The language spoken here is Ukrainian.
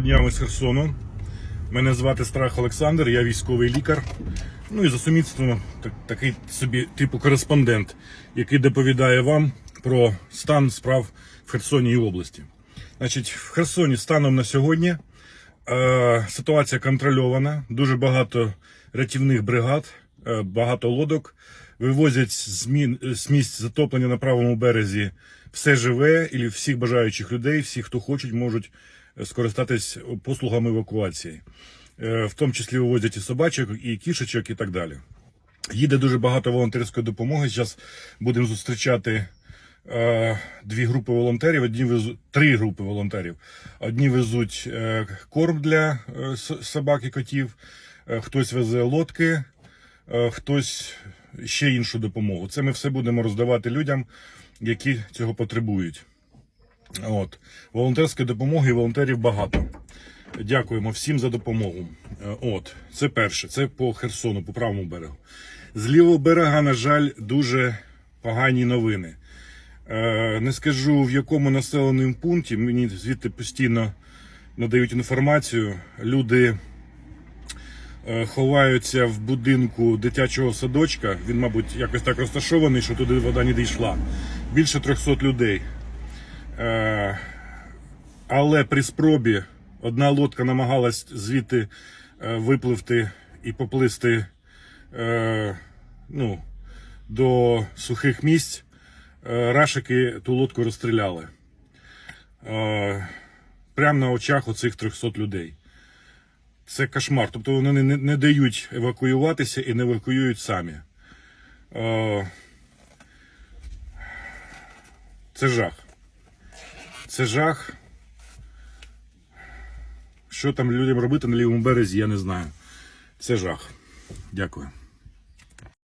Днями з Херсону. Мене звати Страх Олександр, я військовий лікар. Ну і за сумісництвом так, такий собі типу кореспондент, який доповідає вам про стан справ в Херсоні і області. Значить, в Херсоні станом на сьогодні е, ситуація контрольована. Дуже багато рятівних бригад, е, багато лодок вивозять з, мін, з місць затоплення на правому березі все живе і всіх бажаючих людей, всі, хто хочуть, можуть скористатись послугами евакуації. Е, В тому числі вивозять і собачок, і кішечок, і так далі. Їде дуже багато волонтерської допомоги. Зараз будемо зустрічати е, дві групи волонтерів. Одні везуть три групи волонтерів. Одні везуть е, корм для собак і котів, хтось везе лодки, хтось ще іншу допомогу. Це ми все будемо роздавати людям, які цього потребують. От. Волонтерської допомоги і волонтерів багато. Дякуємо всім за допомогу. Е, От, це перше, це по Херсону, по правому берегу. З лівого берега, на жаль, дуже погані новини. Е, Не скажу в якому населеному пункті, мені звідти постійно надають інформацію. Люди е, ховаються в будинку дитячого садочка. Він, мабуть, якось так розташований, що туди вода не дійшла. Більше 300 людей. Е, але при спробі одна лодка намагалась звідти е, випливти і поплисти е, ну, до сухих місць. Рашики ту лодку розстріляли. Прямо на очах оцих 300 людей. Це кошмар. Тобто вони не, не дають евакуюватися і не евакуюють самі. Це жах. Це жах. Що там людям робити на лівому березі, я не знаю. Це жах. Дякую.